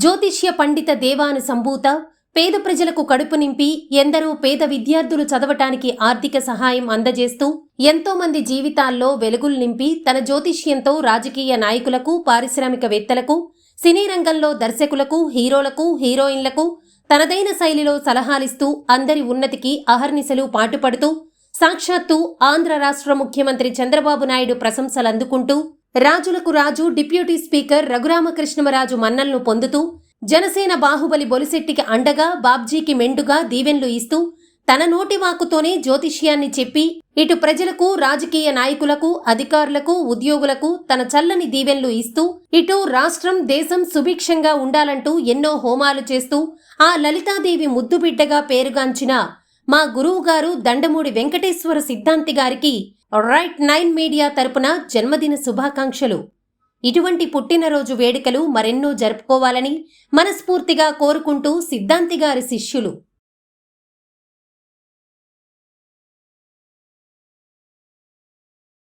జ్యోతిష్య పండిత దేవాను సంభూత పేద ప్రజలకు కడుపు నింపి ఎందరో పేద విద్యార్థులు చదవటానికి ఆర్థిక సహాయం అందజేస్తూ ఎంతో మంది జీవితాల్లో వెలుగులు నింపి తన జ్యోతిష్యంతో రాజకీయ నాయకులకు పారిశ్రామికవేత్తలకు సినీ రంగంలో దర్శకులకు హీరోలకు హీరోయిన్లకు తనదైన శైలిలో సలహాలిస్తూ అందరి ఉన్నతికి అహర్నిశలు పాటుపడుతూ సాక్షాత్తు ఆంధ్ర రాష్ట్ర ముఖ్యమంత్రి చంద్రబాబు నాయుడు ప్రశంసలు అందుకుంటూ రాజులకు రాజు డిప్యూటీ స్పీకర్ రఘురామకృష్ణమరాజు మన్నలను పొందుతూ జనసేన బాహుబలి బొలిశెట్టికి అండగా బాబ్జీకి మెండుగా దీవెన్లు ఇస్తూ తన నోటి వాక్కుతోనే జ్యోతిష్యాన్ని చెప్పి ఇటు ప్రజలకు రాజకీయ నాయకులకు అధికారులకు ఉద్యోగులకు తన చల్లని దీవెన్లు ఇస్తూ ఇటు రాష్ట్రం దేశం సుభిక్షంగా ఉండాలంటూ ఎన్నో హోమాలు చేస్తూ ఆ లలితాదేవి ముద్దుబిడ్డగా పేరుగాంచిన మా గురువుగారు దండమూడి వెంకటేశ్వర సిద్ధాంతి గారికి రైట్ నైన్ మీడియా తరపున జన్మదిన శుభాకాంక్షలు. ఇటువంటి పుట్టినరోజు వేడుకలు మరెన్నో జరుపుకోవాలని మనస్ఫూర్తిగా కోరుకుంటూ సిద్ధాంతి గారి శిష్యులు